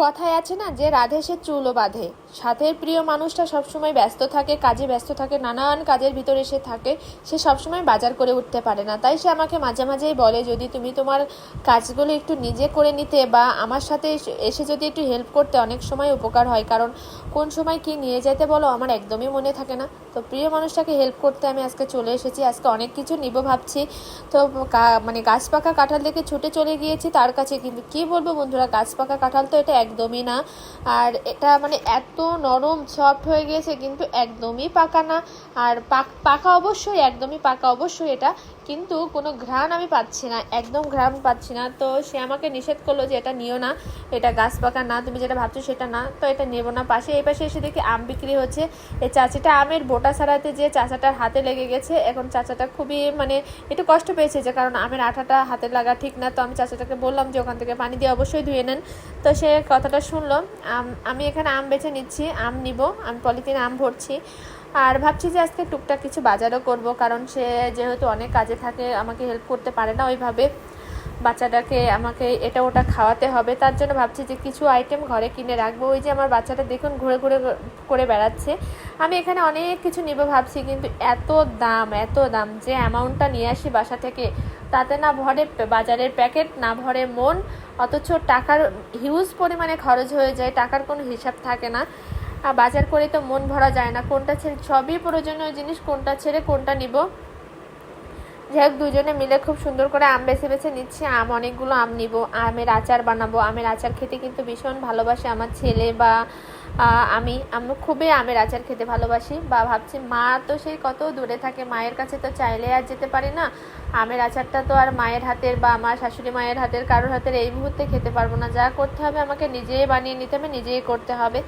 কথায় আছে না যে রাধে সে চুলও বাঁধে। সাথের প্রিয় মানুষটা সবসময় ব্যস্ত থাকে, কাজে ব্যস্ত থাকে, নানান কাজের ভিতরে সে থাকে, সে সবসময় বাজার করে উঠতে পারে না। তাই সে আমাকে মাঝে মাঝেই বলে, যদি তুমি তোমার কাজগুলো একটু নিজে করে নিতে বা আমার সাথে এসে- যদি একটু হেল্প করতে, অনেক সময় উপকার হয়। কারণ কোন সময় কি নিয়ে যেতে বলো, আমার একদমই মনে থাকে না। তো প্রিয় মানুষটাকে হেল্প করতে আমি আজকে চলে এসেছি। আজকে অনেক কিছু নিব ভাবছি। তো মানে গাছ পাকা কাঁঠাল দেখে ছুটে চলে গিয়েছি তার কাছে। কিন্তু কি বলব বন্ধুরা, গাছ পাকা কাঁঠাল তো এটা একদমই না। আর এটা মানে এত নরম সফট হয়ে গিয়েছে, কিন্তু একদমই পাকা না। আর পাক- অবশ্যই, একদমই পাকা অবশ্যই এটা। কিন্তু কোনো ঘ্রাণ আমি পাচ্ছি না, একদম ঘ্রাণ পাচ্ছি না। তো সে আমাকে নিষেধ করল যে এটা নিও না, এটা গাছ পাকা না, তুমি যেটা ভাবছ সেটা না। তো এটা নেব না। পাশে, এই পাশে এসে দেখি আম বিক্রি হচ্ছে। এই চাচিটা আমের বোটা ছাড়াতে যে চাচাটার হাতে লেগে গেছে, এখন চাচাটা খুবই মানে একটু কষ্ট পেয়েছে যে, কারণ আমের আঠাটা হাতে লাগা ঠিক না। তো আমি চাচাটাকে বললাম যে, ওখান থেকে পানি দিয়ে অবশ্যই ধুয়ে নেন। তো সে কথাটা শুনলো, আম- এখানে আম বেছে নিচ্ছি, আম নিব, আমি পলিথিনে আম ভরছি। আর ভাবছি যে আজকে টুকটাক কিছু বাজারও করব, কারণ সে যেহেতু অনেক কাজে থাকে, আমাকে হেল্প করতে পারে না ওইভাবে। বাচ্চাটাকে আমাকে এটা ওটা খাওয়াতে হবে, তার জন্য ভাবছি যে কিছু আইটেম ঘরে কিনে রাখব। ওই যে আমার বাচ্চাটা দেখুন ঘুরে ঘুরে করে বেড়াচ্ছে। আমি এখানে অনেক কিছু নিব ভাবছি, কিন্তু এত দাম এত দাম যে অ্যামাউন্টটা নিয়ে আসি বাসা থেকে, তাতে না ভরে বাজারের প্যাকেট না ভরে মন অথচ টাকার হিউজ পরিমাণে খরচ হয়ে যায়, টাকার কোনো হিসাব থাকে না। বাজার করে তো মন ভরা যায় না, কোনটা ছেড়ে সবই প্রয়োজনীয় জিনিস, কোনটা ছেড়ে কোনটা নিব। যাই হোক দুজনে মিলে খুব সুন্দর করে আম বেছে বেছে নিচ্ছি। আম, অনেকগুলো আম নিব, আমের আচার বানাবো। আমের আচার খেতে কিন্তু ভীষণ ভালোবাসে আমার ছেলে বা আমি। আমি খুবই আমের আচার খেতে ভালোবাসি বা ভাবছি, মা তো সেই কত দূরে থাকে, মায়ের কাছে তো চাইলে আর যেতে পারি না। আমের আচারটা তো আর মায়ের হাতের বা আমার শাশুড়ি মায়ের হাতের, কারোর হাতের এই মুহূর্তে খেতে পারব না। যা করতে হবে আমাকে নিজেই বানিয়ে নিতে হবে, নিজেই করতে হবে।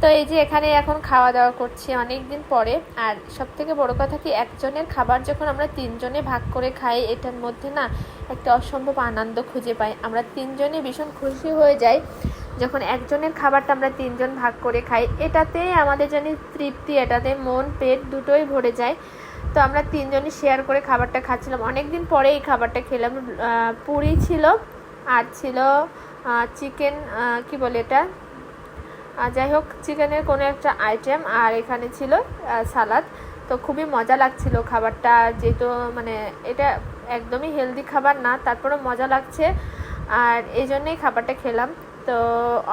তো এই যে এখানে এখন খাওয়া দাওয়া করছি অনেক দিন পরে, আর সব থেকে বড় কথা কি, একজনের খাবার যখন আমরা তিনজনে ভাগ করে খাই, এটার মধ্যে না একটা অসম্ভব আনন্দ খুঁজে পাই। আমরা তিনজনে ভীষণ খুশি হয়ে যাই যখন একজনের খাবারটা আমরা তিনজন ভাগ করে খাই। এটাতেই আমাদের জানি তৃপ্তি, এটাতে মন, পেট দুটোই ভরে যায়। তো আমরা তিনজনই শেয়ার করে খাবারটা খাচ্ছিলাম। অনেক দিন পরে এই খাবারটা খেলাম। পুরি ছিল, আর ছিল চিকেন কি বলে এটা? যাই হোক, চিকেনের কোনো একটা আইটেম আর এখানে ছিল সালাদ তো খুবই মজা লাগছিল খাবারটা, যেহেতু মানে এটা একদমই হেলদি খাবার না, তারপরেও মজা লাগছে। আর এই জন্যেই খাবারটা খেলাম। তো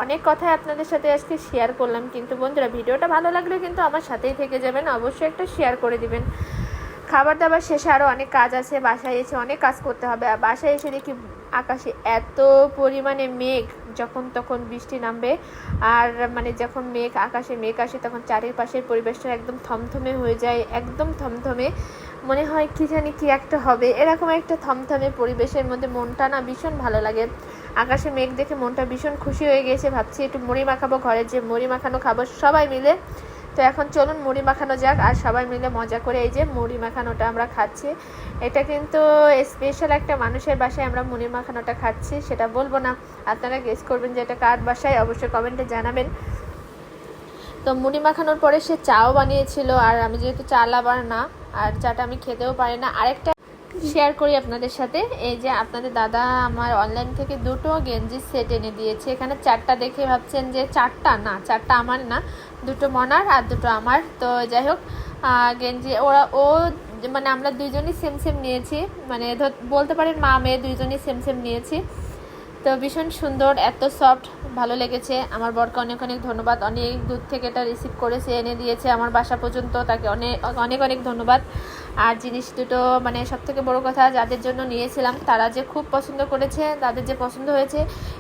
অনেক কথাই আপনাদের সাথে আজকে শেয়ার করলাম, কিন্তু বন্ধুরা, ভিডিওটা ভালো লাগলে কিন্তু আমার সাথেই থেকে যাবেন। অবশ্যই একটা শেয়ার করে দিবেন। খাবার দাবার শেষে আরও অনেক কাজ আছে, বাসায় এসে অনেক কাজ করতে হবে। আর বাসায় এসে দেখি আকাশে এত পরিমাণে মেঘ। যখন তখন বৃষ্টি নামবে। আর মানে যখন মেঘ আকাশে, মেঘ আসে তখন চারিপাশের পরিবেশটা একদম থমথমে হয়ে যায়, একদম থমথমে। মনে হয় কী জানি কী একটা হবে। এরকম একটা থমথমে পরিবেশের মধ্যে মনটা না ভীষণ ভালো লাগে। আকাশে মেঘ দেখে মনটা ভীষণ খুশি হয়ে গেছে। ভাবছি একটু মুড়ি মাখাবো ঘরে যে মুড়ি মাখানো খাব সবাই মিলে। তো এখন চলুন মুড়ি মাখানো যাক আর সবাই মিলে মজা করে এই যে মুড়ি মাখানোটা আমরা খাচ্ছি। এটা কিন্তু স্পেশাল একটা মানুষের বাসায় আমরা মুড়ি মাখানোটা খাচ্ছি, সেটা বলব না। আপনারা গেস করবেন যে এটা কার বাসায়, অবশ্যই কমেন্টে জানাবেন। তো মুড়ি মাখানোর পরে সে চাও বানিয়েছিল, আর আমি যেহেতু চা লাবার না, আর চাটা আমি খেতেও পারি না। আরেকটা শেয়ার করি আপনাদের সাথে। এই যে আপনাদের দাদা আমার অনলাইন থেকে দুটো গেঞ্জি সেট এনে দিয়েছে। এখানে চারটা দেখে ভাবছেন যে চারটা? না, চারটা আমার না। দুটো মনার আর দুটো আমার। তো যাই হোক গেঞ্জি ওরা, ও মানে আমরা দুইজনই সেম সেম নিয়েছি। মানে বলতে পারেন মা মেয়ে দুইজনই সেম সেম নিয়েছি। তো ভীষণ সুন্দর, এত সফট ভালো লেগেছে। আমার বরকে অনেক অনেক ধন্যবাদ। অনেক দূর থেকে এটা রিসিভ করেছে, এনে দিয়েছে আমার বাসা পর্যন্ত। তাকে অনেক অনেক অনেক ধন্যবাদ। আর জিনিস দুটো মানে সব থেকে বড়ো কথা, যাদের জন্য নিয়েছিলাম, তারা যে খুব পছন্দ করেছে, তাদের যে পছন্দ হয়েছে,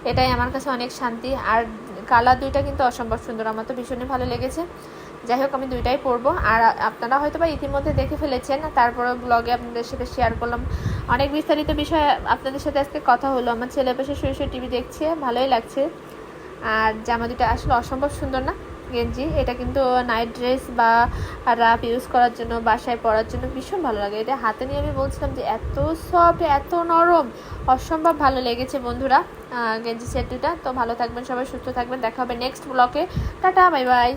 এটাই আমার কাছে অনেক শান্তি। আর কালার দুইটা কিন্তু অসম্ভব সুন্দর। আমার তো ভীষণই ভালো লেগেছে। যাই হোক, আমি দুইটাই পরবো আর আপনারা হয়তো বা ইতিমধ্যে দেখে ফেলেছেন তারপরে ব্লগে আপনাদের সাথে শেয়ার করলাম। অনেক বিস্তারিত বিষয়ে আপনাদের সাথে আজকে কথা হলো। আমার ছেলে পাশে শুয়ে শুয়ে টিভি দেখছে, ভালোই লাগছে। আর জামা দুটো আসলে অসম্ভব সুন্দর না, গেঞ্জি? এটা কিন্তু নাইট ড্রেস বা রাপ ইউজ করার জন্য, বাসায় পরার জন্য ভীষণ ভালো লাগে। এটা হাতে নিয়ে আমি বলছিলাম যে, এত সফট এত নরম, অসম্ভব ভালো লেগেছে বন্ধুরা গেঞ্জি সেট দুটা তো ভালো থাকবেন সবাই, সুস্থ থাকবেন। দেখা হবে নেক্সট ব্লকে টাটা বাই বাই